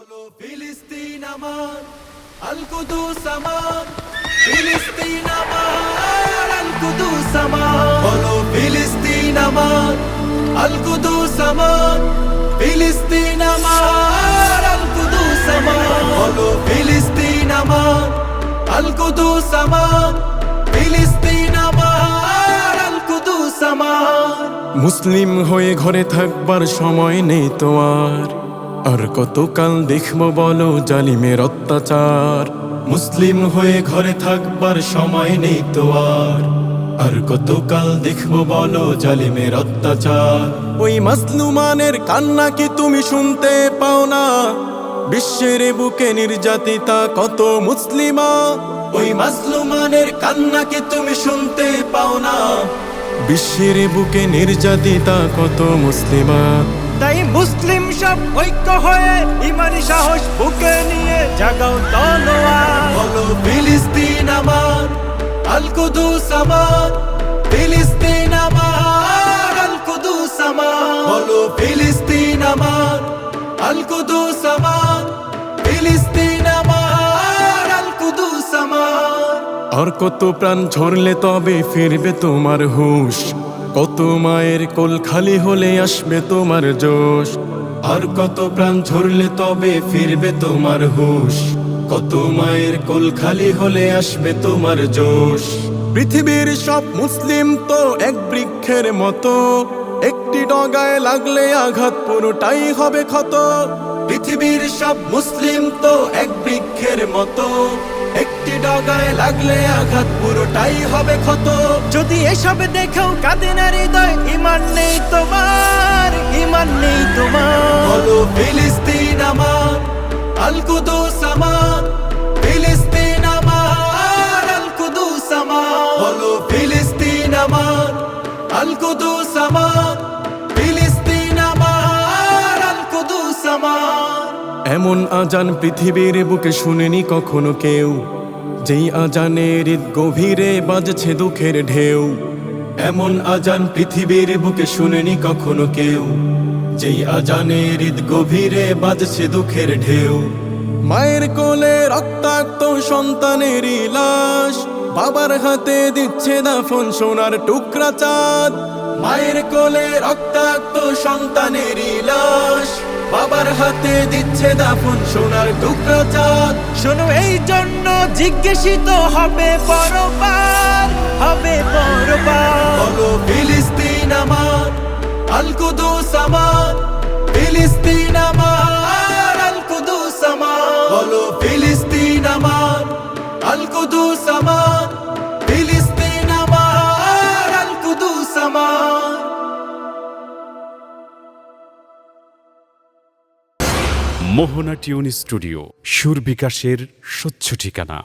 বলো, ফিলিস্তিন আমার আল কুদুস ফিলিস্তিন আমার আল কুদুস আমার ফিলিস্তিন আমার আল ফিলিস্তিন আমার মুসলিম হয়ে ঘরে থাকবার সময় নেই তো আর আর কতকাল দেখব বলো জালিমের অত্যাচার। মুসলিম হয়ে ঘরে থাকবার সময় নেই তো আর। আর কতকাল দেখব বলো জালিমের অত্যাচার। ওই মাসলুমানের কান্না কি তুমি শুনতে পাও না? বিশ্বের বুকে নির্যাতিতা কত মুসলিমা? ওই মাসলুমানের কান্না কি তুমি শুনতে পাও না? বিশ্বের বুকে নির্যাতিতা কত মুসলিমা? তাই মুসলিম সব ঐক্য হয়ে ইমানি সাহস বুকে নিয়ে জাগাও তলোয়ার। বলো ফিলিস্তিন আমার আল কুদুস আমার ফিলিস্তিন আমার আল কুদুস আমার। বলো ফিলিস্তিন আমার আল কুদুস আমার ফিলিস্তিন আমার আল কুদুস আমার। আর কত প্রাণ ঝরলে তবে ফিরবে তোমার হুশ। কত মায়ের কোল খালি হলে আসবে তোমার জোশ। আর কত প্রাণ ঝরলে তবে ফিরবে তোমার হুশ। কত মায়ের কোল খালি হলে আসবে তোমার জোশ। পৃথিবীর সব মুসলিম তো এক বৃক্ষের মতো। একটি ডগায় লাগলে আঘাত পুরোটাই হবে ক্ষত। পৃথিবীর সব মুসলিম তো এক বৃক্ষের মতো। একটি ডগায় লাগলে আঘাত পুরোটাই হবে ক্ষত। যদি এসব দেখেও কাঁদে না হৃদয়, ইমান নেই তোমার, ইমান নেই তোমার। বলো, ফিলিস্তিন আমার, আল কুদুস আমার, ফিলিস্তিন আমার, আল কুদুস বলো, ফিলিস্তিন আমার, আল কুদুস এমন আজান পৃথিবীর বুকে শুনেনি কখনো কেউ। যেই আজানের গভীরে বাজছে দুঃখের ঢেউ। এমন আজান পৃথিবীর বুকে শুনেনি কখনো কেউ। যেই আজানের হৃদ গভীরে বাজছে দুঃখের ঢেউ। মায়ের কোলে রক্তাক্ত সন্তানের লাশ। বাবার হাতে দিচ্ছে দাফন সোনার টুকরা চাঁদ। মায়ের কোলে রক্তাক্ত সন্তানের লাশ। বাবার হাতে দিচ্ছে দাফন সোনার টুকরা চাঁদ। শোনো, এই জন্য জিজ্ঞাসিত হবে পরবার হবে পরবার বলো, ফিলিস্তিন আমার, আল আমার, ফিলিস্তিন আমার আমার। ফিলিস্তিন আমার আমার মোহনা টিউন স্টুডিও সুর বিকাশের স্বচ্ছ ঠিকানা।